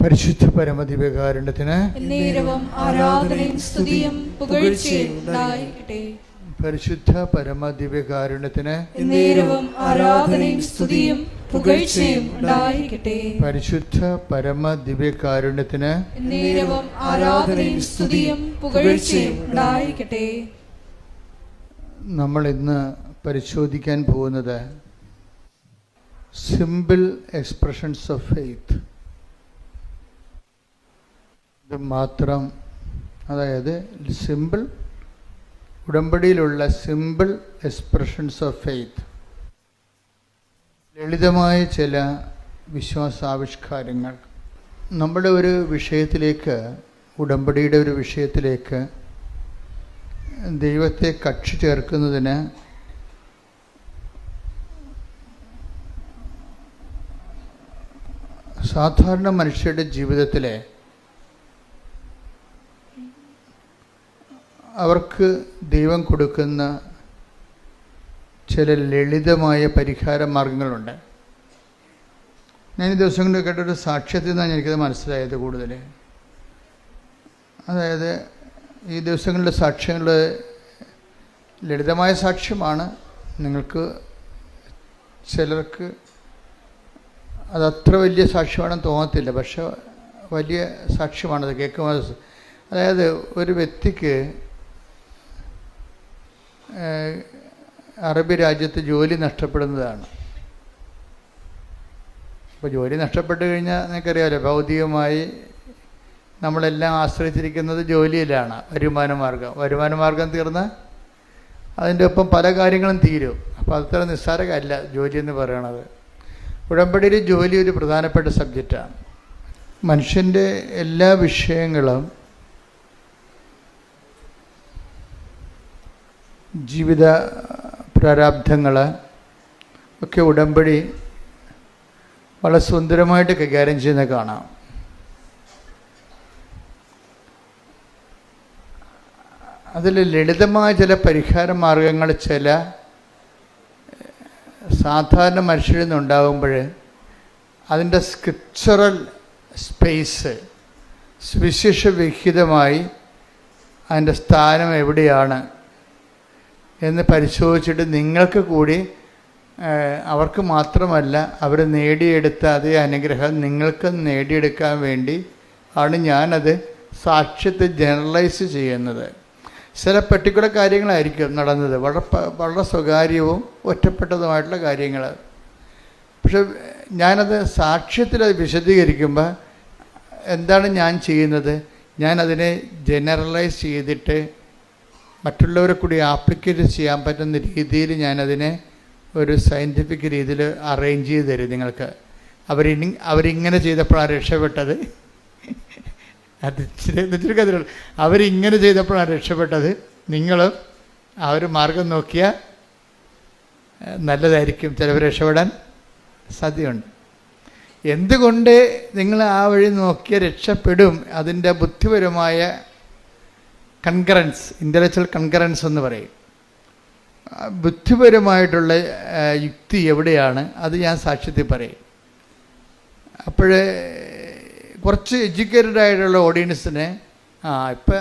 പരിശുദ്ധ പരമദിവ്യകാരുണ്യത്തിന് എന്നേരവും ആരാധനയും സ്തുതിയും പുകഴ്ചയും ഉണ്ടായിരിക്കട്ടെ പരിശുദ്ധ പരമദിവ്യകാരുണ്യത്തിന് എന്നേരവും ആരാധനയും സ്തുതിയും പുകഴ്ചയും ഉണ്ടായിരിക്കട്ടെ. പരിശുദ്ധ പരമദിവ്യകാരുണ്യത്തിന് എന്നേരവും ആരാധനയും സ്തുതിയും പുകഴ്ചയും ഉണ്ടായിരിക്കട്ടെ. നമ്മൾ ഇന്ന് പരിശോധിക്കാൻ പോകുന്നത് സിമ്പിൾ എക്സ്പ്രഷൻസ് ഓഫ് ഫെയ്ത്ത് ഇത് മാത്രം അതായത് സിമ്പിൾ ഉടമ്പടിയിലുള്ള സിമ്പിൾ എക്സ്പ്രഷൻസ് ഓഫ് ഫെയ്ത്ത് ലളിതമായ ചില വിശ്വാസാവിഷ്കാരങ്ങൾ. നമ്മുടെ ഒരു വിഷയത്തിലേക്ക് ഉടമ്പടിയുടെ ഒരു വിഷയത്തിലേക്ക് ദൈവത്തെ കക്ഷി ചേർക്കുന്നതിന് സാധാരണ മനുഷ്യരുടെ ജീവിതത്തിലെ അവർക്ക് ദൈവം കൊടുക്കുന്ന ചില ലളിതമായ പരിഹാര മാർഗങ്ങളുണ്ട്. ഞാൻ ഈ ദിവസങ്ങളിൽ കേട്ടൊരു സാക്ഷ്യത്തിൽ നിന്നാണ് എനിക്കത് മനസ്സിലായത് കൂടുതൽ. അതായത് ഈ ദിവസങ്ങളിലെ സാക്ഷ്യങ്ങൾ ലളിതമായ സാക്ഷ്യമാണ്. നിങ്ങൾക്ക് ചിലർക്ക് അതത്ര വലിയ സാക്ഷ്യമാണെന്ന് തോന്നത്തില്ല. പക്ഷെ വലിയ സാക്ഷ്യമാണത് കേൾക്കുമ്പോൾ അതായത് ഒരു വ്യക്തിക്ക് അറബി രാജ്യത്ത് ജോലി നഷ്ടപ്പെടുന്നതാണ്. അപ്പോൾ ജോലി നഷ്ടപ്പെട്ട് കഴിഞ്ഞാൽ നിങ്ങൾക്കറിയാമല്ലോ ഭൗതികമായി നമ്മളെല്ലാം ആശ്രയിച്ചിരിക്കുന്നത് ജോലിയിലാണ് വരുമാന മാർഗം വരുമാന മാർഗം തീർന്ന് അതിന്റെ ഒപ്പം പല കാര്യങ്ങളും തീരും. അപ്പോൾ അത്ര നിസ്സാരമല്ല ജോലി എന്ന് പറയണത്. ഉടമ്പടിയിൽ ജോലി ഒരു പ്രധാനപ്പെട്ട സബ്ജക്റ്റാണ് മനുഷ്യന്റെ എല്ലാ വിഷയങ്ങളും ജീവിത പ്രാരാബ്ധങ്ങൾ ഒക്കെ ഉടമ്പടി വളരെ സുന്ദരമായിട്ട് കൈകാര്യം ചെയ്യുന്ന കാണാം. അതിൽ ലളിതമായ ചില പരിഹാര മാർഗങ്ങൾ ചില സാധാരണ മനുഷ്യരിൽ നിന്നുണ്ടാകുമ്പോൾ അതിന്റെ സ്ക്രിപ്ചറൽ സ്പേസ് സുവിശേഷ വിഹിതമായി അതിന്റെ സ്ഥാനം എവിടെയാണ് എന്ന് പരിശോധിച്ചിട്ട് നിങ്ങൾക്ക് കൂടി അവർക്ക് മാത്രമല്ല അവർ നേടിയെടുത്ത അതേ അനുഗ്രഹം നിങ്ങൾക്ക് നേടിയെടുക്കാൻ വേണ്ടി ആണ് ഞാനത് സാക്ഷ്യത്തെ ജനറലൈസ് ചെയ്യുന്നത്. ചില പെർട്ടിക്കുലർ കാര്യങ്ങളായിരിക്കും നടന്നത്. വളരെ വളരെ സ്വകാര്യവും ഒറ്റപ്പെട്ടതുമായിട്ടുള്ള കാര്യങ്ങൾ പക്ഷെ ഞാനത് സാക്ഷ്യത്തിൽ അത് വിശദീകരിക്കുമ്പോൾ എന്താണ് ഞാൻ ചെയ്യുന്നത്? ഞാനതിനെ ജനറലൈസ് ചെയ്തിട്ട് മറ്റുള്ളവരെ കൂടി ആപ്ലിക്കേറ്റ് ചെയ്യാൻ പറ്റുന്ന രീതിയിൽ ഞാനതിനെ ഒരു സയന്റിഫിക് രീതിയിൽ അറേഞ്ച് ചെയ്ത് തരും നിങ്ങൾക്ക്. അവരി അവരിങ്ങനെ ചെയ്തപ്പോഴാണ് രക്ഷപ്പെട്ടത്. അത് അവരിങ്ങനെ ചെയ്തപ്പോഴാണ് രക്ഷപ്പെട്ടത്. നിങ്ങളും ആ ഒരു മാർഗം നോക്കിയാൽ നല്ലതായിരിക്കും. ചിലവർ രക്ഷപ്പെടാൻ സാധ്യതയുണ്ട്. എന്തുകൊണ്ട് നിങ്ങൾ ആ വഴി നോക്കിയാൽ രക്ഷപ്പെടും? അതിന്റെ ബുദ്ധിപരമായ കൺകറൻസ് ഇന്റലക്ച്വൽ കൺകറൻസ് എന്ന് പറയും. ബുദ്ധിപരമായിട്ടുള്ള യുക്തി എവിടെയാണ്? അത് ഞാൻ സാക്ഷ്യത്തിൽ പറയും. അപ്പോഴേ കുറച്ച് എഡ്യൂക്കേറ്റഡ് ആയിട്ടുള്ള ഓഡിയൻസിന് ആ ഇപ്പം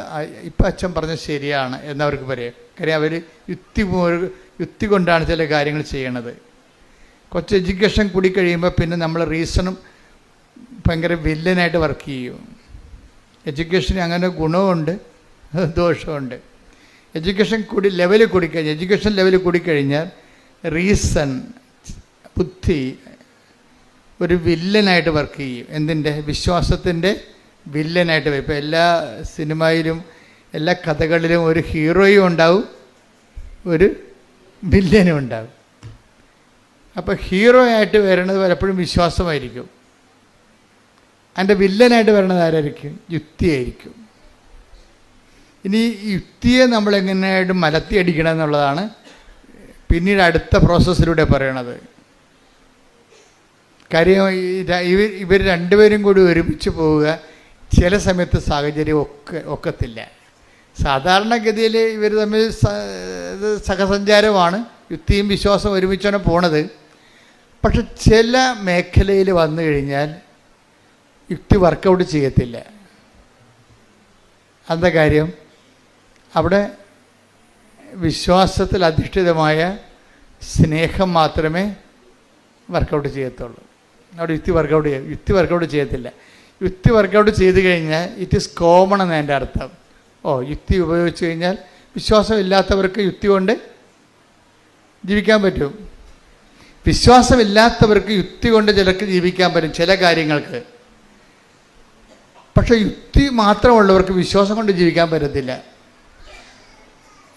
ഇപ്പം അച്ഛൻ പറഞ്ഞത് ശരിയാണ് എന്നവർക്ക് പറയാം. കാര്യം അവർ യുക്തി യുക്തി കൊണ്ടാണ് ചില കാര്യങ്ങൾ ചെയ്യണത്. കുറച്ച് എഡ്യൂക്കേഷൻ കൂടി കഴിയുമ്പോൾ പിന്നെ നമ്മൾ റീസണും ഭയങ്കര വില്ലനായിട്ട് വർക്ക് ചെയ്യും. എഡ്യൂക്കേഷന് അങ്ങനെ ഗുണമുണ്ട് ദോഷമുണ്ട് എഡ്യൂക്കേഷൻ കൂടി ലെവൽ കൂടിക്കഴിഞ്ഞാൽ എഡ്യൂക്കേഷൻ ലെവൽ കൂടിക്കഴിഞ്ഞാൽ റീസൺ ബുദ്ധി ഒരു വില്ലനായിട്ട് വർക്ക് ചെയ്യും. എന്തിന്റെ? വിശ്വാസത്തിന്റെ വില്ലനായിട്ട് വരും. ഇപ്പോൾ എല്ലാ സിനിമയിലും എല്ലാ കഥകളിലും ഒരു ഹീറോയും ഉണ്ടാവും ഒരു വില്ലനും ഉണ്ടാവും. അപ്പോൾ ഹീറോ ആയിട്ട് വരണത് പലപ്പോഴും വിശ്വാസമായിരിക്കും. അതിന്റെ വില്ലനായിട്ട് വരണത് ആരായിരിക്കും? യുക്തിയായിരിക്കും. ഇനി യുക്തിയെ നമ്മളെങ്ങനെയായിട്ട് മലത്തി അടിക്കണം എന്നുള്ളതാണ് പിന്നീട് അടുത്ത പ്രോസസ്സിലൂടെ പറയണത്. കാര്യം ഇവർ ഇവർ രണ്ടുപേരും കൂടി ഒരുമിച്ച് പോവുക ചില സമയത്ത് സാഹചര്യം ഒക്കെ ഒക്കത്തില്ല. സാധാരണഗതിയിൽ ഇവർ തമ്മിൽ സഹസഞ്ചാരമാണ് യുക്തിയും വിശ്വാസം ഒരുമിച്ചാണ് പോണത്. പക്ഷെ ചില മേഖലയിൽ വന്നു കഴിഞ്ഞാൽ യുക്തി വർക്കൗട്ട് ചെയ്യത്തില്ല. എന്താ കാര്യം? അവിടെ വിശ്വാസത്തിൽ അധിഷ്ഠിതമായ സ്നേഹം മാത്രമേ വർക്കൗട്ട് ചെയ്യത്തുള്ളൂ. അവിടെ യുക്തി വർക്കൗട്ട് ചെയ്യും യുക്തി വർക്കൗട്ട് ചെയ്യത്തില്ല. യുക്തി വർക്കൗട്ട് ചെയ്ത് കഴിഞ്ഞാൽ ഇറ്റ് ഈസ് കോമൺ എന്ന് എന്റെ അർത്ഥം. ഓ യുക്തി ഉപയോഗിച്ച് കഴിഞ്ഞാൽ വിശ്വാസമില്ലാത്തവർക്ക് യുക്തി കൊണ്ട് ജീവിക്കാൻ പറ്റും. വിശ്വാസമില്ലാത്തവർക്ക് യുക്തി കൊണ്ട് ചിലർക്ക് ജീവിക്കാൻ പറ്റും ചില കാര്യങ്ങൾക്ക്. പക്ഷേ യുക്തി മാത്രമുള്ളവർക്ക് വിശ്വാസം കൊണ്ട് ജീവിക്കാൻ പറ്റത്തില്ല.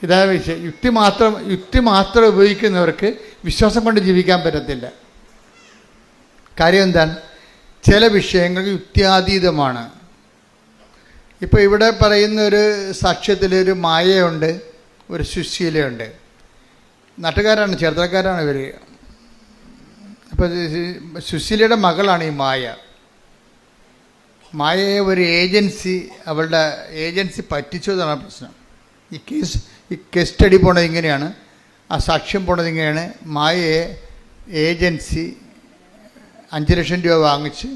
ഇതാ വിഷയം. യുക്തി മാത്രം യുക്തി മാത്രം ഉപയോഗിക്കുന്നവർക്ക് വിശ്വാസം കൊണ്ട് ജീവിക്കാൻ പറ്റത്തില്ല. കാര്യം എന്താണ്? ചില വിഷയങ്ങൾ യുക്തിയാതീതമാണ്. ഇപ്പോൾ ഇവിടെ പറയുന്ന ഒരു സാക്ഷ്യത്തിൽ ഒരു മായയുണ്ട് ഒരു സുശീലയുണ്ട്. നാട്ടുകാരാണ് ചേർത്തലക്കാരാണ് ഇവർ അപ്പോൾ സുശീലയുടെ മകളാണ് ഈ മായ. മായയെ ഒരു ഏജൻസി അവളുടെ ഏജൻസി പറ്റിച്ചു എന്നാണ് പ്രശ്നം. ഈ കേസ് ഈ കേസ് സ്റ്റഡി പോണത് ഇങ്ങനെയാണ്. ആ സാക്ഷ്യം പോണത് ഇങ്ങനെയാണ്. മായയെ ഏജൻസി അഞ്ച് ലക്ഷം രൂപ വാങ്ങിച്ച്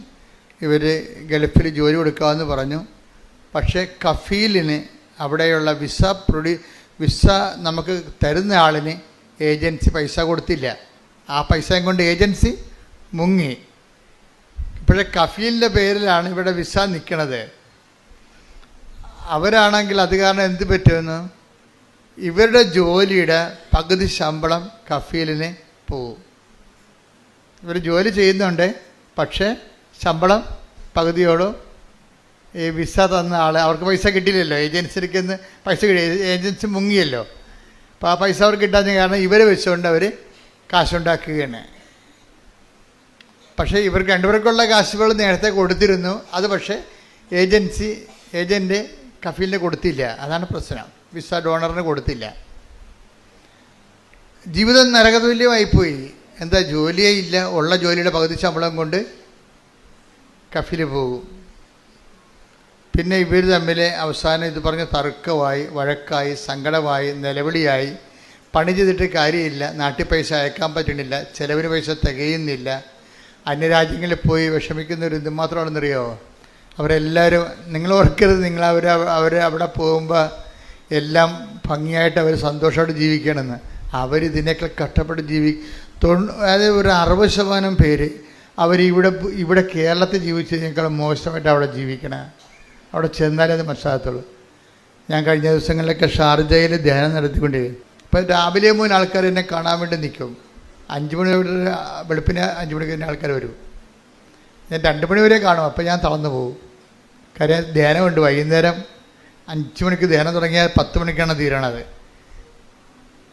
ഇവർ ഗൾഫിൽ ജോലി കൊടുക്കാമെന്ന് പറഞ്ഞു. പക്ഷേ കഫീലിന് അവിടെയുള്ള വിസ പ്രൊഡ്യൂ വിസ നമുക്ക് തരുന്ന ആളിന് ഏജൻസി പൈസ കൊടുത്തില്ല. ആ പൈസയും കൊണ്ട് ഏജൻസി മുങ്ങി. ഇപ്പോഴേ കഫീലിന്റെ പേരിലാണ് ഇവിടെ വിസ നിൽക്കണത്. അവരാണെങ്കിൽ അത് കാരണം എന്ത് പറ്റുമെന്ന്? ഇവരുടെ ജോലിയുടെ പകുതി ശമ്പളം കഫീലിന് പോവും. ഇവർ ജോലി ചെയ്യുന്നുണ്ട്. പക്ഷേ ശമ്പളം പകുതിയോളം ഈ വിസ തന്ന ആൾ അവർക്ക് പൈസ കിട്ടിയില്ലല്ലോ. ഏജൻസിക്ക് നിന്ന് പൈസ കിട്ടി. ഏജൻസി മുങ്ങിയല്ലോ. അപ്പോൾ ആ പൈസ അവർക്ക് കിട്ടാഞ്ഞ കാരണം ഇവരെ വെച്ചുകൊണ്ട് അവർ കാശുണ്ടാക്കുകയാണ്. പക്ഷേ ഇവർക്ക് രണ്ടുപേർക്കുള്ള കാശുകൾ നേരത്തെ കൊടുത്തിരുന്നു. അത് പക്ഷേ ഏജൻസി ഏജന്റ് കഫീലിന് കൊടുത്തില്ല. അതാണ് പ്രശ്നം. വിസ ഡോണറിന് കൊടുത്തില്ല. ജീവിതം നരകതുല്യമായിപ്പോയി. എന്താ ജോലിയേ ഇല്ല. ഉള്ള ജോലിയുടെ പകുതി ശമ്പളം കൊണ്ട് കഫിൽ പോകും. പിന്നെ ഇവർ തമ്മിൽ അവസാനം ഇത് പറഞ്ഞ തർക്കമായി വഴക്കായി സങ്കടമായി നിലവിളിയായി. പണി ചെയ്തിട്ട് കാര്യമില്ല. നാട്ടിൽ പൈസ അയക്കാൻ പറ്റണില്ല ചിലവിന് പൈസ തികയുന്നില്ല. അന്യരാജ്യങ്ങളിൽ പോയി വിഷമിക്കുന്നവർ എന്തുമാത്രമാണെന്നറിയോ? അവരെല്ലാവരും നിങ്ങൾ ഓർക്കരുത് നിങ്ങൾ അവർ അവർ അവിടെ പോകുമ്പോൾ എല്ലാം ഭംഗിയായിട്ട് അവർ സന്തോഷമായിട്ട് ജീവിക്കണമെന്ന്. അവരിതിനേക്കാൾ കഷ്ടപ്പെട്ട് ജീവി അതായത് ഒരു അറുപത് ശതമാനം പേര് അവർ ഇവിടെ ഇവിടെ കേരളത്തിൽ ജീവിച്ചതിനേക്കാൾ മോശമായിട്ട് അവിടെ ജീവിക്കണേ അവിടെ ചെന്നാലേ അത് മനസ്സിലാകത്തുള്ളൂ. ഞാൻ കഴിഞ്ഞ ദിവസങ്ങളിലൊക്കെ ഷാർജയിൽ ധ്യാനം നടത്തിക്കൊണ്ടിരിക്കും ഇപ്പം രാവിലെ മൂന്ന് ആൾക്കാർ എന്നെ കാണാൻ വേണ്ടി നിൽക്കും അഞ്ച് മണി വരെ വെളുപ്പിന് അഞ്ച് മണിക്ക് തന്നെ ആൾക്കാർ വരും. ഞാൻ രണ്ട് മണി വരെ കാണും അപ്പം ഞാൻ തളർന്നു പോകും. കാര്യം ധ്യാനമുണ്ട് വൈകുന്നേരം അഞ്ച് മണിക്ക് ധ്യാനം തുടങ്ങിയാൽ പത്ത് മണിക്കാണ് തീരണത്.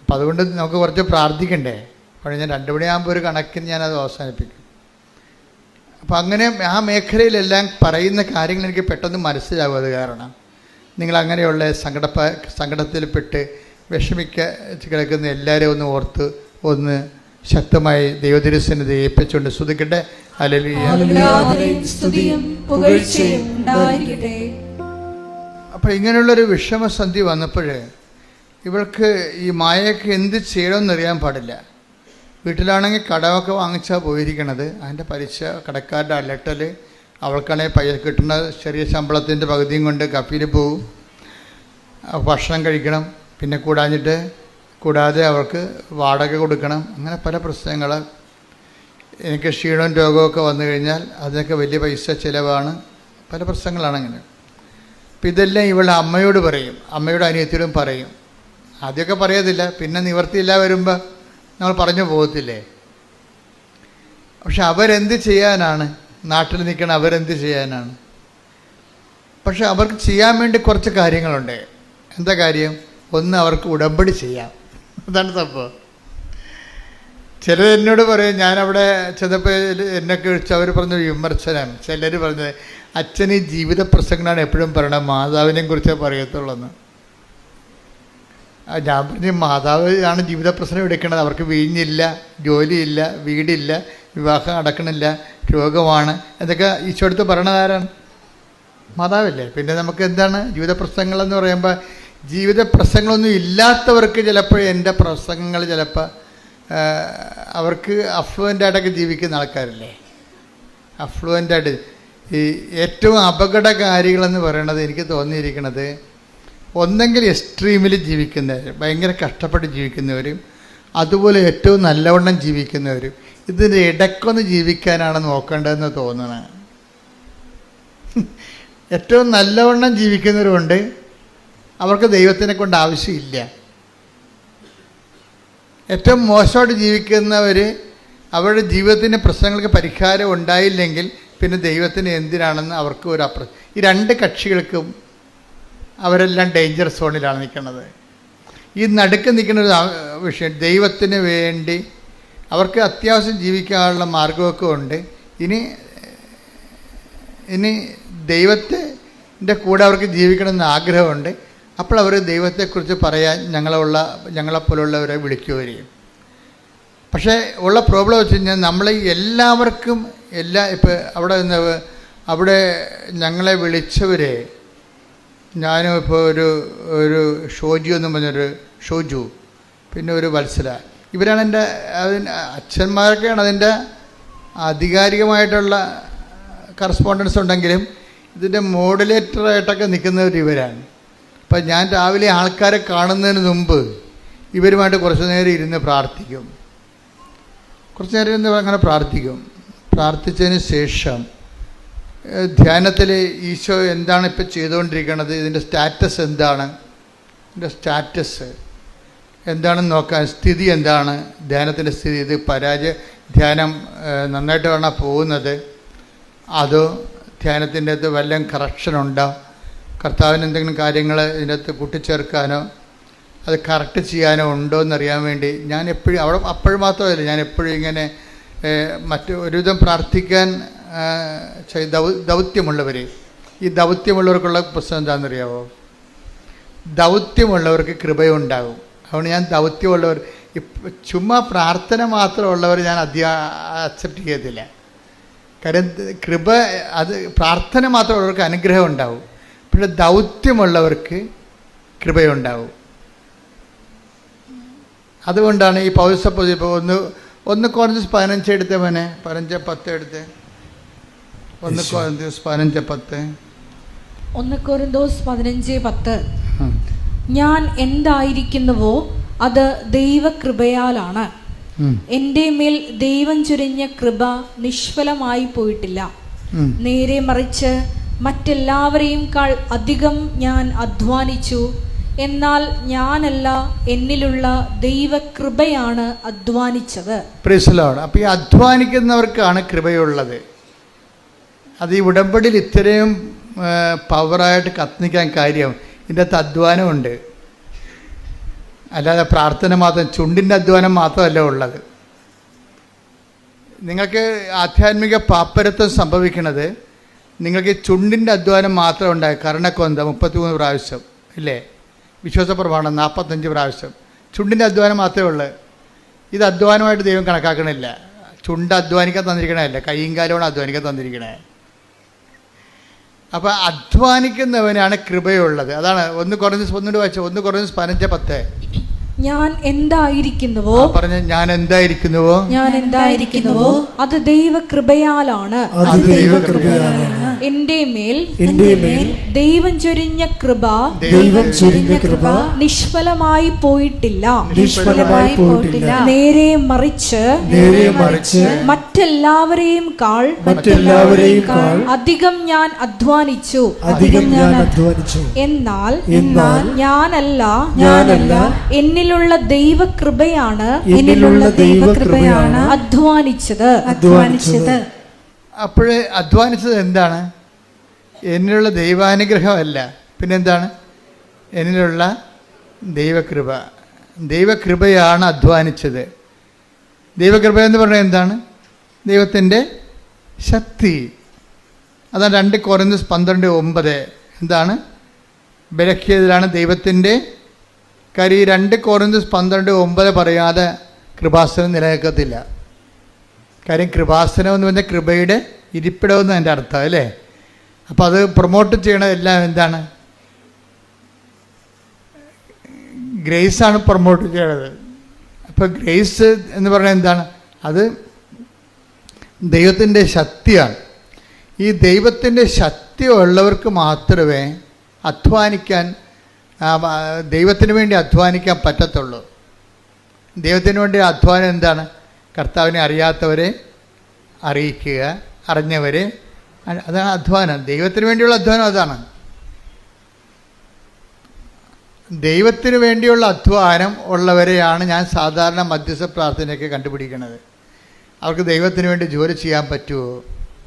അപ്പം അതുകൊണ്ട് നമുക്ക് കുറച്ച് പ്രാർത്ഥിക്കണ്ടേ? അപ്പോൾ ഞാൻ രണ്ട് മണിയാകുമ്പോൾ ഒരു കണക്കിന് ഞാനത് അവസാനിപ്പിക്കും. അപ്പോൾ അങ്ങനെ ആ മേഖലയിലെല്ലാം പറയുന്ന കാര്യങ്ങൾ എനിക്ക് പെട്ടെന്ന് മനസ്സിലാവും അത് കാരണം. നിങ്ങൾ അങ്ങനെയുള്ള സങ്കടപ്പ സങ്കടത്തിൽപ്പെട്ട് വിഷമിക്ക കിടക്കുന്ന എല്ലാവരെയും ഒന്ന് ഓർത്ത് ഒന്ന് ശക്തമായി ദൈവതിരുസന്നിധി ഏൽപ്പിച്ചുകൊണ്ട് സ്തുതിക്കട്ടെ. അപ്പോൾ ഇങ്ങനെയുള്ളൊരു വിഷമസന്ധി വന്നപ്പോൾ ഇവൾക്ക് ഈ മായയൊക്കെ എന്ത് ചെയ്യണമെന്നറിയാൻ പാടില്ല. വീട്ടിലാണെങ്കിൽ കടമൊക്കെ വാങ്ങിച്ചാൽ പോയിരിക്കണത്. അതിന്റെ പലിശ കടക്കാരുടെ അലട്ടൽ അവൾക്കാണെങ്കിൽ പൈസ കിട്ടുന്ന ചെറിയ ശമ്പളത്തിന്റെ പകുതിയും കൊണ്ട് കപ്പിയിൽ പോവും. ഭക്ഷണം കഴിക്കണം. പിന്നെ കൂടാഞ്ഞിട്ട് കൂടാതെ അവർക്ക് വാടക കൊടുക്കണം. അങ്ങനെ പല പ്രശ്നങ്ങൾ എനിക്ക് ക്ഷീണവും രോഗമൊക്കെ വന്നു കഴിഞ്ഞാൽ അതിനൊക്കെ വലിയ പൈസ ചിലവാണ്. പല പ്രശ്നങ്ങളാണ് അങ്ങനെ. അപ്പം ഇതെല്ലാം ഇവളുടെ അമ്മയോട് പറയും. അമ്മയുടെ അനിയത്തിയോടും പറയും. ആദ്യമൊക്കെ പറയത്തില്ല. പിന്നെ നിവർത്തിയില്ല വരുമ്പോൾ നമ്മൾ പറഞ്ഞു പോകത്തില്ലേ? പക്ഷെ അവരെന്ത് ചെയ്യാനാണ്? നാട്ടിൽ നിൽക്കണ അവരെന്ത് ചെയ്യാനാണ്? പക്ഷെ അവർക്ക് ചെയ്യാൻ വേണ്ടി കുറച്ച് കാര്യങ്ങളുണ്ട്. എന്താ കാര്യം? ഒന്ന് അവർക്ക് ഉടമ്പടി ചെയ്യാം. അതാണ് സംഭവം. ചിലർ എന്നോട് പറയും ഞാനവിടെ ചെന്നപ്പോൾ എന്നെ വിളിച്ച് അവർ പറഞ്ഞ വിമർശനം. ചിലർ പറഞ്ഞത് അച്ഛൻ ഈ ജീവിത പ്രസംഗമാണ് എപ്പോഴും പറയണത് മാതാവിനെ കുറിച്ചേ പറയത്തുള്ളൂ ആ ഞാൻ പറഞ്ഞു മാതാവ് ആണ് ജീവിത പ്രശ്നം എടുക്കുന്നത് അവർക്ക് വീഞ്ഞില്ല ജോലിയില്ല വീടില്ല വിവാഹം അടക്കണില്ല രോഗമാണ്. എന്നൊക്കെ ഈശോടുത്ത് പറയണത് ആരാണ്? മാതാവല്ലേ. പിന്നെ നമുക്ക് എന്താണ് ജീവിത പ്രശ്നങ്ങളെന്ന് പറയുമ്പോൾ ജീവിത പ്രശ്നങ്ങളൊന്നും ഇല്ലാത്തവർക്ക് ചിലപ്പോൾ എന്റെ പ്രസംഗങ്ങൾ ചിലപ്പോൾ അവർക്ക് അഫ്ലുവന്റ് ആയിട്ടൊക്കെ ജീവിക്കുന്ന ആൾക്കാരല്ലേ. അഫ്ലുവന്റ് ആയിട്ട് ഈ ഏറ്റവും അപകടകാരികളെന്ന് പറയണത് എനിക്ക് തോന്നിയിരിക്കുന്നത് ഒന്നെങ്കിൽ എക്സ്ട്രീമിൽ ജീവിക്കുന്നവർ ഭയങ്കര കഷ്ടപ്പെട്ട് ജീവിക്കുന്നവരും അതുപോലെ ഏറ്റവും നല്ലവണ്ണം ജീവിക്കുന്നവരും ഇതിന്റെ ഇടയ്ക്കൊന്ന് ജീവിക്കാനാണ് നോക്കേണ്ടതെന്ന് തോന്നണേ. ഏറ്റവും നല്ലവണ്ണം ജീവിക്കുന്നവരുണ്ട്. അവർക്ക് ദൈവത്തിനെ കൊണ്ട് ആവശ്യമില്ല. ഏറ്റവും മോശമായിട്ട് ജീവിക്കുന്നവർ അവരുടെ ജീവിതത്തിന്റെ പ്രശ്നങ്ങൾക്ക് പരിഹാരം ഉണ്ടായില്ലെങ്കിൽ പിന്നെ ദൈവത്തിന് എന്തിനാണെന്ന് അവർക്ക് ഒരു അപ്ര ഈ രണ്ട് കക്ഷികൾക്കും അവരെല്ലാം ഡേഞ്ചർ സോണിലാണ് നിൽക്കുന്നത്. ഈ നടുക്ക് നിൽക്കുന്ന ഒരു വിഷയം ദൈവത്തിന് വേണ്ടി അവർക്ക് അത്യാവശ്യം ജീവിക്കാനുള്ള മാർഗമൊക്കെ ഉണ്ട്. ഇനി ഇനി ദൈവത്തിന്റെ കൂടെ അവർക്ക് ജീവിക്കണമെന്ന് ആഗ്രഹമുണ്ട്. അപ്പോൾ അവർ ദൈവത്തെക്കുറിച്ച് പറയാൻ ഞങ്ങളുള്ള ഞങ്ങളെപ്പോലുള്ളവരെ വിളിക്കുകയും. പക്ഷേ ഉള്ള പ്രോബ്ലം വെച്ച് കഴിഞ്ഞാൽ നമ്മൾ എല്ലാവർക്കും എല്ലാ ഇപ്പോൾ അവിടെ നിന്ന് അവിടെ ഞങ്ങളെ വിളിച്ചവരെ ഞാനും ഇപ്പോൾ ഒരു ഒരു ഷോജു എന്ന് പറഞ്ഞൊരു ഷോജു പിന്നെ ഒരു വത്സല. ഇവരാണ് എന്റെ അതിന് അച്ഛന്മാരൊക്കെയാണ് അതിന്റെ ആധികാരികമായിട്ടുള്ള കറസ്പോണ്ടൻസ് ഉണ്ടെങ്കിലും ഇതിന്റെ മോഡുലേറ്ററായിട്ടൊക്കെ നിൽക്കുന്നവർ ഇവരാണ്. അപ്പം ഞാൻ രാവിലെ ആൾക്കാരെ കാണുന്നതിന് മുമ്പ് ഇവരുമായിട്ട് കുറച്ച് നേരം ഇരുന്ന് പ്രാർത്ഥിക്കും. കുറച്ച് നേരം ഇരുന്ന് അങ്ങനെ പ്രാർത്ഥിക്കും. പ്രാർത്ഥിച്ചതിന് ശേഷം ധ്യാനത്തിൽ ഈശോ എന്താണ് ഇപ്പോൾ ചെയ്തുകൊണ്ടിരിക്കുന്നത് ഇതിന്റെ സ്റ്റാറ്റസ് എന്താണ്? ഇതിന്റെ സ്റ്റാറ്റസ് എന്താണെന്ന് നോക്കാൻ സ്ഥിതി എന്താണ്? ധ്യാനത്തിന്റെ സ്ഥിതി ഇത് പരാജയ ധ്യാനം നന്നായിട്ട് വേണം പോകുന്നത്? അതോ ധ്യാനത്തിന്റെ അകത്ത് വല്ല കറക്ഷൻ ഉണ്ടോ? കർത്താവിന് എന്തെങ്കിലും കാര്യങ്ങൾ ഇതിന്റെ അകത്ത് കൂട്ടിച്ചേർക്കാനോ അത് കറക്റ്റ് ചെയ്യാനോ ഉണ്ടോ എന്നറിയാൻ വേണ്ടി ഞാൻ എപ്പോഴും അവിടെ അപ്പോഴും മാത്രമല്ല ഞാൻ എപ്പോഴും ഇങ്ങനെ മറ്റു ഒരുവിധം പ്രാർത്ഥിക്കാൻ ദൗത്യമുള്ളവർ ഈ ദൗത്യമുള്ളവർക്കുള്ള പ്രശ്നം എന്താണെന്നറിയാവോ? ദൗത്യമുള്ളവർക്ക് കൃപയുണ്ടാകും. അതുകൊണ്ട് ഞാൻ ദൗത്യമുള്ളവർ ചുമ്മാ പ്രാർത്ഥന മാത്രമുള്ളവർ ഞാൻ അധികം അക്സെപ്റ്റ് ചെയ്യത്തില്ല. കാര്യം കൃപ അത് പ്രാർത്ഥന മാത്രമുള്ളവർക്ക് അനുഗ്രഹം ഉണ്ടാവും. പിന്നെ ദൗത്യമുള്ളവർക്ക് കൃപയുണ്ടാവും. അതുകൊണ്ടാണ് ഈ പൗരസപ്പോ ഇപ്പോൾ ഒന്ന് ഒന്ന് കുറഞ്ഞ് പതിനഞ്ച് എടുത്ത മോനെ. പതിനഞ്ച് പത്ത് എടുത്ത്. ഒന്ന് കോൺഗ്രസ് പതിനഞ്ച് പത്ത്. ഒന്ന് കൊരിന്തോസ് പതിനഞ്ച് പത്ത്. ഞാൻ എന്തായിരിക്കുന്നുവോ അത് ദൈവകൃപയാലാണ്. ഉം. എന്റെ മേൽ ദൈവം ചുരിഞ്ഞ കൃപ നിഷ്ഫലമായി പോയിട്ടില്ല. നേരെ മറിച്ച് മറ്റെല്ലാവരെയും കാൾ അധികം ഞാൻ അധ്വാനിച്ചു. എന്നാൽ ഞാനല്ല എന്നിലുള്ള ദൈവകൃപയാണ് അധ്വാനിച്ചത്. അപ്പൊ ഈ അധ്വാനിക്കുന്നവർക്കാണ് കൃപയുള്ളത്. അത് ഈ ഉടമ്പടിയിൽ ഇത്രയും പവറായിട്ട് കത്തിക്കാൻ കാര്യം ഇതിന്റെ അകത്ത് അധ്വാനമുണ്ട്. അല്ലാതെ പ്രാർത്ഥന മാത്രം ചുണ്ടിന്റെ അധ്വാനം മാത്രമല്ല ഉള്ളത്. നിങ്ങൾക്ക് ആധ്യാത്മിക പാപ്പരത്വം സംഭവിക്കുന്നത് നിങ്ങൾക്ക് ചുണ്ടിന്റെ അധ്വാനം മാത്രം ഉണ്ടായി. കർണക്കൊന്ത മുപ്പത്തിമൂന്ന് പ്രാവശ്യം ഇല്ലേ? വിശ്വാസ പ്രമാണം നാൽപ്പത്തഞ്ച് പ്രാവശ്യം. ചുണ്ടിന്റെ അധ്വാനം മാത്രമേ ഉള്ളൂ. ഇത് അധ്വാനമായിട്ട് ദൈവം കണക്കാക്കണില്ല. ചുണ്ട് അധ്വാനിക്കാൻ തന്നിരിക്കണമല്ല കൈയും കാലമാണ് അധ്വാനിക്കാൻ തന്നിരിക്കണേ. അപ്പം അധ്വാനിക്കുന്നവനാണ് കൃപയുള്ളത്. അതാണ് ഒന്ന് കുറഞ്ഞ ഒന്നുകൂടെ വായിച്ചു. ഒന്ന് കുറഞ്ഞ പതിനഞ്ച് പത്ത്. ഞാൻ എന്തായിരിക്കുന്നുവോ? ആ പറഞ്ഞ. ഞാൻ എന്തായിരിക്കുന്നുവോ? ഞാൻ എന്തായിരിക്കുന്നുവോ? അത് ദൈവകൃപയാലാണ്. അത് ദൈവകൃപയാണ് എന്റെ മേൽ എന്റെ മേൽ ദൈവം ചൊരിഞ്ഞ കൃപ ദൈവം ചൊരിഞ്ഞ കൃപ നിഷ്ഫലമായി പോയിട്ടില്ല. നിഷ്ഫലമായി പോയിട്ടില്ല. നേരെ മറിച്ച് നേരെ മറിച്ച് മറ്റെല്ലാവരെയും കാൾ മറ്റെല്ലാവരെയും കാൾ അധികം ഞാൻ അധ്വാനിച്ചു. അധികം ഞാൻ അധ്വാനിച്ചു. എന്നാൽ എന്നാൽ ഞാനല്ല ഞാനല്ല എന്നിലുള്ള ദൈവകൃപയാണ് എന്നിലുള്ള ദൈവകൃപയാണ് അധ്വാനിച്ചത്. അധ്വാനിച്ചത്. അപ്പോഴേ അധ്വാനിച്ചത് എന്താണ്? എന്നിലുള്ള ദൈവാനുഗ്രഹമല്ല. പിന്നെന്താണ്? എന്നിലുള്ള ദൈവകൃപ. ദൈവകൃപയാണ് അധ്വാനിച്ചത്. ദൈവകൃപ എന്ന് പറഞ്ഞാൽ എന്താണ്? ദൈവത്തിന്റെ ശക്തി. അതാണ് രണ്ട് കുറഞ്ഞ പന്ത്രണ്ട് ഒമ്പത്. എന്താണ്? വിലക്കിയതിലാണ് ദൈവത്തിന്റെ കരി രണ്ട് കുറഞ്ഞ പന്ത്രണ്ട് ഒമ്പത് പറയാതെ കൃപാസനം നിലനിൽക്കത്തില്ല. കാര്യം കൃപാസനം എന്ന് പറഞ്ഞാൽ കൃപയുടെ ഇരിപ്പിടമെന്ന് എന്റെ അർത്ഥം അല്ലേ? അപ്പോൾ അത് പ്രൊമോട്ട് ചെയ്യണത് എല്ലാം എന്താണ്? ഗ്രേസാണ് പ്രൊമോട്ട് ചെയ്യണത്. അപ്പോൾ ഗ്രേസ് എന്ന് പറഞ്ഞാൽ എന്താണ്? അത് ദൈവത്തിന്റെ ശക്തിയാണ്. ഈ ദൈവത്തിന്റെ ശക്തി ഉള്ളവർക്ക് മാത്രമേ അധ്വാനിക്കാൻ ദൈവത്തിന് വേണ്ടി അധ്വാനിക്കാൻ പറ്റത്തുള്ളൂ. ദൈവത്തിന് വേണ്ടി അധ്വാനം എന്താണ്? കർത്താവിനെ അറിയാത്തവരെ അറിയിക്കുക അറിഞ്ഞവരെ അതാണ് അധ്വാനം. ദൈവത്തിന് വേണ്ടിയുള്ള അധ്വാനം അതാണ്. ദൈവത്തിന് വേണ്ടിയുള്ള അധ്വാനം ഉള്ളവരെയാണ് ഞാൻ സാധാരണ മധ്യസ്ഥ പ്രാർത്ഥനയൊക്കെ കണ്ടുപിടിക്കുന്നത്. അവർക്ക് ദൈവത്തിന് വേണ്ടി ജോലി ചെയ്യാൻ പറ്റുമോ?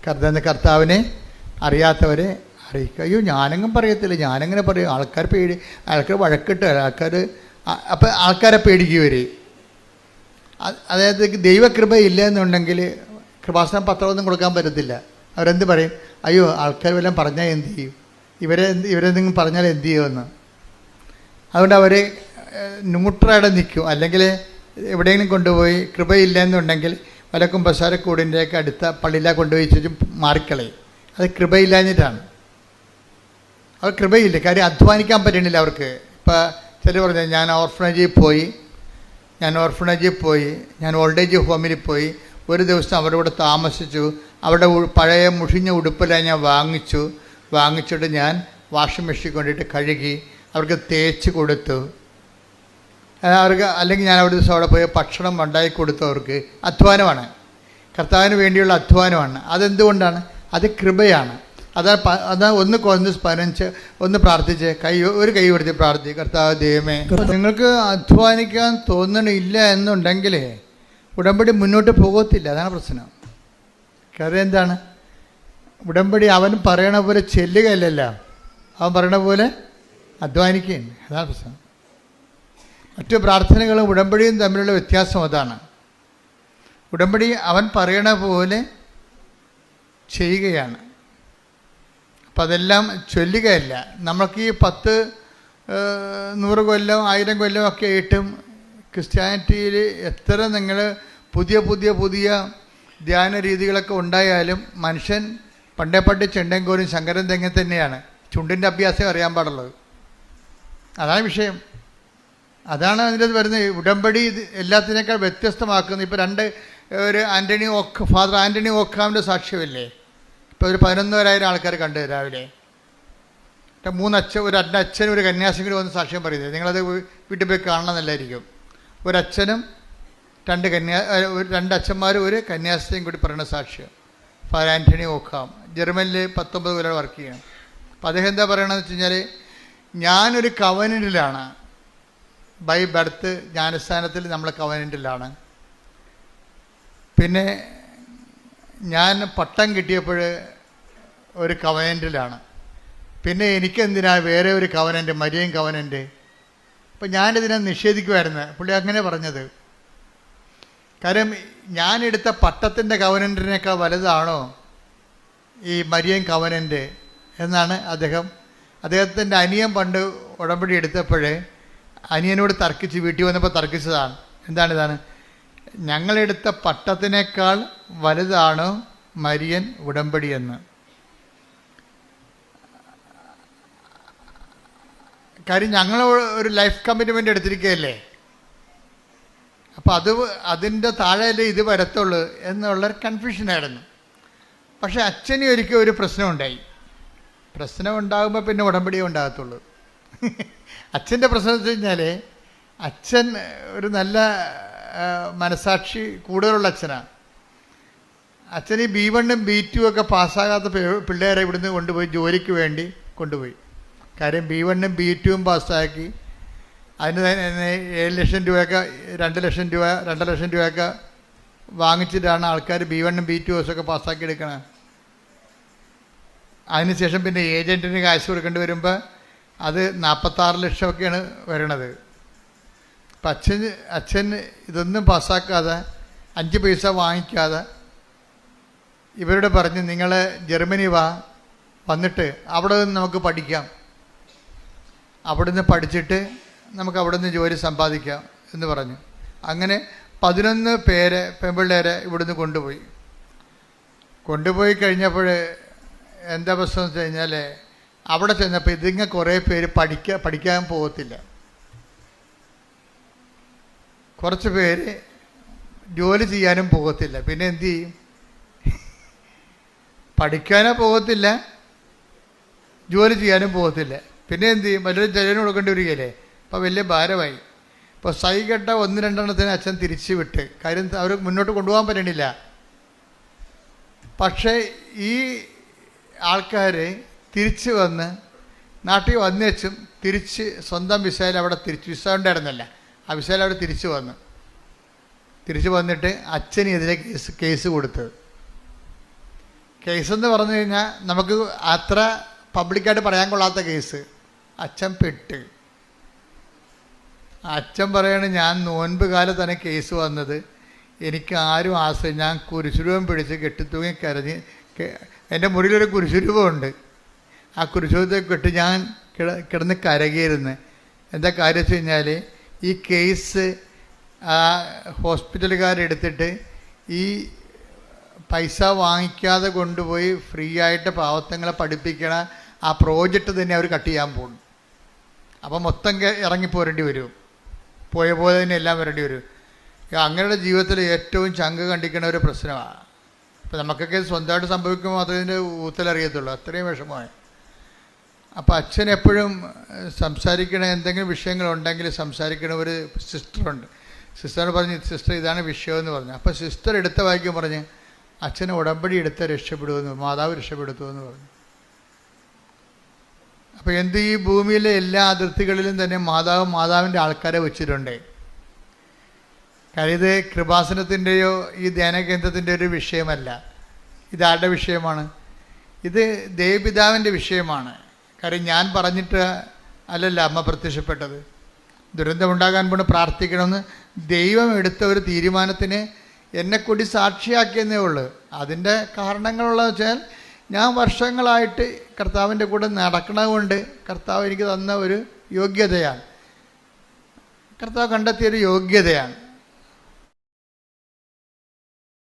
കർത്താവ് കർത്താവിനെ അറിയാത്തവരെ അറിയിക്കുക. അയ്യോ ഞാനെങ്ങും പറയത്തില്ല. ഞാനെങ്ങനെ പറയും? ആൾക്കാർ പേടി ആൾക്കാർ വഴക്കിട്ട് ആൾക്കാർ അപ്പം ആൾക്കാരെ പേടിക്കും അ- അതായത് ദൈവകൃപ ഇല്ല എന്നുണ്ടെങ്കിൽ കൃപാസനം പത്രമൊന്നും കൊടുക്കാൻ പറ്റത്തില്ല. അവരെന്ത് പറയും? അയ്യോ ആൾക്കാർ വല്ലതും പറഞ്ഞാൽ എന്ത് ചെയ്യും? ഇവരെ ഇവരെന്തെങ്കിലും പറഞ്ഞാൽ എന്ത് ചെയ്യുമെന്ന്? അതുകൊണ്ട് അവർ ന്യൂട്രയുടെ നിൽക്കും. അല്ലെങ്കിൽ എവിടെയെങ്കിലും കൊണ്ടുപോയി കൃപയില്ല എന്നുണ്ടെങ്കിൽ വല്ല കുമ്പസാരക്കൂടിന്റെയൊക്കെ അടുത്ത പള്ളിയിലാണ് കൊണ്ടുപോയി ചോദിച്ചും മാറിക്കളയും. അത് കൃപയില്ലാഞ്ഞിട്ടാണ്. അവർ കൃപയില്ല. കാര്യം അധ്വാനിക്കാൻ പറ്റണില്ല അവർക്ക്. ഇപ്പോൾ ചില പറഞ്ഞു ഞാൻ ഓർഫനേജിൽ പോയി ഞാൻ ഓർഫണേജിൽ പോയി ഞാൻ ഓൾഡ് ഏജ് ഹോമിൽ പോയി. ഒരു ദിവസം അവരുടെ കൂടെ താമസിച്ചു. അവിടെ പഴയ മുഷിഞ്ഞ ഉടുപ്പെല്ലാം ഞാൻ വാങ്ങിച്ചു. വാങ്ങിച്ചിട്ട് ഞാൻ വാഷിംഗ് മെഷീൻ കൊണ്ടിട്ട് കഴുകി അവർക്ക് തേച്ച് കൊടുത്തു. അവർക്ക് അല്ലെങ്കിൽ ഞാൻ അവിടെ ദിവസം അവിടെ പോയി ഭക്ഷണം ഉണ്ടാക്കി കൊടുത്തു അവർക്ക്. അധ്വാനമാണ്. കർത്താവിന് വേണ്ടിയുള്ള അധ്വാനമാണ്. അതെന്തുകൊണ്ടാണ്? അത് കൃപയാണ്. അതാ അതാ ഒന്ന് കൊന്ന് സ്മരിച്ച് ഒന്ന് പ്രാർത്ഥിച്ച് കൈ ഒരു കൈ കൊടുത്ത് പ്രാർത്ഥി കർത്താവ് ദൈവമേ നിങ്ങൾക്ക് അധ്വാനിക്കാൻ തോന്നണില്ല എന്നുണ്ടെങ്കിൽ ഉടമ്പടി മുന്നോട്ട് പോകത്തില്ല. അതാണ് പ്രശ്നം. കാര്യം എന്താണ്? ഉടമ്പടി അവൻ പറയണ പോലെ ചെല്ലുകയല്ലല്ല. അവൻ പറയണ പോലെ അധ്വാനിക്കുകയും അതാണ് പ്രശ്നം. മറ്റു പ്രാർത്ഥനകളും ഉടമ്പടിയും തമ്മിലുള്ള വ്യത്യാസം അതാണ്. ഉടമ്പടി അവൻ പറയണ പോലെ ചെയ്യുകയാണ്. അപ്പം അതെല്ലാം ചൊല്ലുകയല്ല. നമ്മൾക്ക് ഈ പത്ത് നൂറ് കൊല്ലം ആയിരം കൊല്ലം ഒക്കെ ആയിട്ടും ക്രിസ്ത്യാനിറ്റിയിൽ എത്ര നിങ്ങൾ പുതിയ പുതിയ പുതിയ ധ്യാന രീതികളൊക്കെ ഉണ്ടായാലും മനുഷ്യൻ പണ്ടേ പണ്ട് ചെണ്ടൻകോരും ശങ്കരൻ തെങ്ങൻ തന്നെയാണ്. ചുണ്ടിന്റെ അഭ്യാസം അറിയാൻ പാടുള്ളത്. അതാണ് വിഷയം. അതാണ് അതിന്റെ വരുന്നത്. ഉടമ്പടി ഇത് എല്ലാത്തിനേക്കാൾ വ്യത്യസ്തമാക്കുന്നത് ഇപ്പോൾ രണ്ട് ഒരു ആന്റണി ഓക്ക് ഫാദർ ആന്റണി ഓക്കാമിന്റെ സാക്ഷ്യമില്ലേ? ഇപ്പോൾ ഒരു പതിനൊന്നരായിരം ആൾക്കാർ കണ്ടു രാവിലെ. മൂന്ന് അച്ഛൻ ഒരു അച്ഛനും ഒരു കന്യാസിനും വന്ന് സാക്ഷ്യം പറയുന്നത്. നിങ്ങളത് വീട്ടിൽ പോയി കാണണമെന്നല്ലായിരിക്കും ഒരച്ഛനും രണ്ട് കന്യാ ഒരു രണ്ട് അച്ഛന്മാരും ഒരു കന്യാസിനെയും കൂടി പറയുന്ന സാക്ഷ്യം. ഫാദർ ആന്റണി ഓക്കാം ജർമ്മനിൽ പത്തൊമ്പത് കൊല്ലം വർക്ക് ചെയ്യണം. അപ്പം അദ്ദേഹം എന്താ പറയണമെന്ന് വെച്ച് കഴിഞ്ഞാൽ ഞാനൊരു കവനന്റിലാണ് ബൈ ബർത്ത് ജ്ഞാനസ്ഥാനത്തിൽ നമ്മൾ കവനന്റിലാണ് പിന്നെ ഞാൻ പട്ടം കിട്ടിയപ്പോൾ ഒരു കവനന്റിലാണ് പിന്നെ എനിക്കെന്തിനാ വേറെ ഒരു കവനന്റ് മരിയൻ കവനന്റ് അപ്പം ഞാനിതിനെ നിഷേധിക്കുമായിരുന്നു പുള്ളി അങ്ങനെ പറഞ്ഞത്. കാര്യം ഞാനെടുത്ത പട്ടത്തിന്റെ കവനന്റിനേക്കാൾ വലുതാണോ ഈ മരിയൻ കവനന്റ് എന്നാണ് അദ്ദേഹം അദ്ദേഹത്തിന്റെ അനിയൻ പണ്ട് ഉടമ്പടി എടുത്തപ്പോഴേ അനിയനോട് തർക്കിച്ച് വീട്ടിൽ വന്നപ്പോൾ തർക്കിച്ചതാണ്. എന്താണ് ഇതാണ്? ഞങ്ങളെടുത്ത പട്ടത്തിനേക്കാൾ വലുതാണ് മരിയൻ ഉടമ്പടിയെന്ന് കാര്യം ഞങ്ങൾ ഒരു ലൈഫ് കമ്മിറ്റ്മെന്റ് എടുത്തിരിക്കുകയല്ലേ? അപ്പോൾ അത് അതിന്റെ താഴെയല്ലേ ഇത് വരത്തുള്ളൂ എന്നുള്ളൊരു കൺഫ്യൂഷനായിരുന്നു പക്ഷേ അച്ഛന് ഒരിക്കൽ ഒരു പ്രശ്നമുണ്ടായി പ്രശ്നം ഉണ്ടാകുമ്പോൾ പിന്നെ ഉടമ്പടിയേ ഉണ്ടാകത്തുള്ളൂ. അച്ഛന്റെ പ്രശ്നം വെച്ച് കഴിഞ്ഞാൽ അച്ഛൻ ഒരു നല്ല മനസാക്ഷി കൂടുതലുള്ള അച്ഛനാണ് അച്ഛൻ ഈ ബി വണ്ണും ബി ടു ഒക്കെ പാസ്സാകാത്ത പിള്ളേരെ ഇവിടുന്ന് കൊണ്ടുപോയി ജോലിക്ക് വേണ്ടി കൊണ്ടുപോയി. കാര്യം ബി വണ്ണും ബി ടുവും പാസ്സാക്കി. അതിന് തന്നെ ഏഴ് ലക്ഷം രൂപയൊക്കെ രണ്ട് ലക്ഷം രൂപ രണ്ട് ലക്ഷം രൂപയൊക്കെ വാങ്ങിച്ചിട്ടാണ് ആൾക്കാർ ബി വണ്ണും ബി ടു ഒക്കെ പാസ്സാക്കി എടുക്കണത് അതിനുശേഷം പിന്നെ ഏജന്റിന് കാശ് കൊടുക്കേണ്ടി വരുമ്പോൾ അത് നാൽപ്പത്താറ് ലക്ഷമൊക്കെയാണ് വരണത്. അപ്പം അച്ഛൻ അച്ഛൻ ഇതൊന്നും പാസ്സാക്കാതെ അഞ്ച് പൈസ വാങ്ങിക്കാതെ ഇവരോട് പറഞ്ഞ് നിങ്ങൾ ജർമ്മനി വാ വന്നിട്ട് അവിടെ നിന്ന് നമുക്ക് പഠിക്കാം. അവിടെ നിന്ന് പഠിച്ചിട്ട് നമുക്ക് അവിടെ നിന്ന് ജോലി സമ്പാദിക്കാം എന്ന് പറഞ്ഞു. അങ്ങനെ പതിനൊന്ന് പേരെ പെൺപിള്ളേരെ ഇവിടുന്ന് കൊണ്ടുപോയി. കൊണ്ടുപോയി കഴിഞ്ഞപ്പോൾ എന്താ പ്രശ്നം വെച്ച് കഴിഞ്ഞാൽ അവിടെ ചെന്നപ്പോൾ ഇതിങ്ങ കുറേ പേര് പഠിക്കാൻ പഠിക്കാൻ പോകത്തില്ല. കുറച്ച് പേര് ജോലി ചെയ്യാനും പോകത്തില്ല. പിന്നെ എന്തു ചെയ്യും? പഠിക്കാനോ പോകത്തില്ല. ജോലി ചെയ്യാനും പോകത്തില്ല. പിന്നെ എന്ത് ചെയ്യും? വലിയൊരു ചെലവിന് കൊടുക്കേണ്ടി വരികയല്ലേ? അപ്പോൾ വലിയ ഭാരമായി. ഇപ്പോൾ സൈകെട്ട ഒന്ന് രണ്ടെണ്ണത്തിന് അച്ഛൻ തിരിച്ചു വിട്ട്. കാര്യം അവർ മുന്നോട്ട് കൊണ്ടുപോകാൻ പറ്റണില്ല. പക്ഷേ ഈ ആൾക്കാർ തിരിച്ചു വന്ന് നാട്ടിൽ വന്നേച്ചും തിരിച്ച് സ്വന്തം വിസയിൽ അവിടെ തിരിച്ച് വിസ ഉണ്ടായിരുന്നല്ല വിസയിൽ അവിടെ തിരിച്ചു വന്നു. തിരിച്ചു വന്നിട്ട് അച്ഛനെതിരെ കേസ് കേസ് കൊടുത്തത് കേസെന്ന് പറഞ്ഞു കഴിഞ്ഞാൽ നമുക്ക് അത്ര പബ്ലിക്കായിട്ട് പറയാൻ കൊള്ളാത്ത കേസ്. അച്ഛൻ പെട്ട്. അച്ഛൻ പറയാണ് ഞാൻ നോൻപ് തന്നെ കേസ് വന്നത്. എനിക്ക് ആരും ആശ്രയം ഞാൻ കുരിശുരൂപം പിടിച്ച് കെട്ടിത്തൂങ്ങി കരഞ്ഞ് എന്റെ മുറിയിലൊരു കുരിശുരൂപമുണ്ട്. ആ കുരിശുരൂപത്തെ കെട്ടി ഞാൻ കിട കിടന്ന് കരകിയിരുന്നു എന്താ കാര്യം വെച്ച് കഴിഞ്ഞാൽ ഈ കേസ് ആ ഹോസ്പിറ്റലുകാരെടുത്തിട്ട് ഈ പൈസ വാങ്ങിക്കാതെ കൊണ്ടുപോയി ഫ്രീ ആയിട്ട് പാവത്തങ്ങളെ പഠിപ്പിക്കണ ആ പ്രോജക്റ്റ് തന്നെ അവർ കട്ട് ചെയ്യാൻ പോകും അപ്പം മൊത്തം ഇറങ്ങി ഇറങ്ങിപ്പോരേണ്ടി വരും. പോയ പോലെ തന്നെ എല്ലാം വരേണ്ടി വരും. അങ്ങനെയുള്ള ജീവിതത്തിൽ ഏറ്റവും ചങ്ക് കണ്ടിക്കുന്ന ഒരു പ്രശ്നമാണ് ഇപ്പം നമുക്കൊക്കെ സ്വന്തമായിട്ട് സംഭവിക്കുമ്പോൾ ഇതിന്റെ ഊത്തലറിയത്തുള്ളൂ. അത്രയും വിഷമമായി. അപ്പോൾ അച്ഛൻ എപ്പോഴും സംസാരിക്കണ എന്തെങ്കിലും വിഷയങ്ങളുണ്ടെങ്കിൽ സംസാരിക്കണ ഒരു സിസ്റ്ററുണ്ട്. സിസ്റ്റർ പറഞ്ഞ് സിസ്റ്റർ ഇതാണ് വിഷയം എന്ന് പറഞ്ഞു. അപ്പോൾ സിസ്റ്റർ എടുത്ത വായിക്കും പറഞ്ഞ് അച്ഛന് ഉടമ്പടി എടുത്ത് രക്ഷപ്പെടുമെന്ന് മാതാവ് രക്ഷപ്പെടുത്തുമെന്ന് പറഞ്ഞു. അപ്പോൾ എന്ത് ഈ ഭൂമിയിലെ എല്ലാ അതിർത്തികളിലും തന്നെ മാതാവ് മാതാവിന്റെ ആൾക്കാരെ വെച്ചിട്ടുണ്ട്. കാര്യം ഇത് കൃപാസനത്തിന്റെയോ ഈ ധ്യാനകേന്ദ്രത്തിന്റെ ഒരു വിഷയമല്ല. ഇതാരുടെ വിഷയമാണ്? ഇത് ദേവപിതാവിന്റെ വിഷയമാണ്. കാര്യം ഞാൻ പറഞ്ഞിട്ട് അല്ലല്ല അമ്മ പ്രത്യക്ഷപ്പെട്ടത്. ദുരന്തമുണ്ടാകാൻ പോണ് പ്രാർത്ഥിക്കണമെന്ന് ദൈവം എടുത്ത ഒരു തീരുമാനത്തിന് എന്നെ കൂടി സാക്ഷിയാക്കിയെന്നേ ഉള്ളൂ. അതിന്റെ കാരണങ്ങളുള്ളതെന്ന് വെച്ചാൽ ഞാൻ വർഷങ്ങളായിട്ട് കർത്താവിന്റെ കൂടെ നടക്കണമുണ്ട് കർത്താവ് എനിക്ക് തന്ന ഒരു യോഗ്യതയാണ്. കർത്താവ് കണ്ടെത്തിയൊരു യോഗ്യതയാണ്.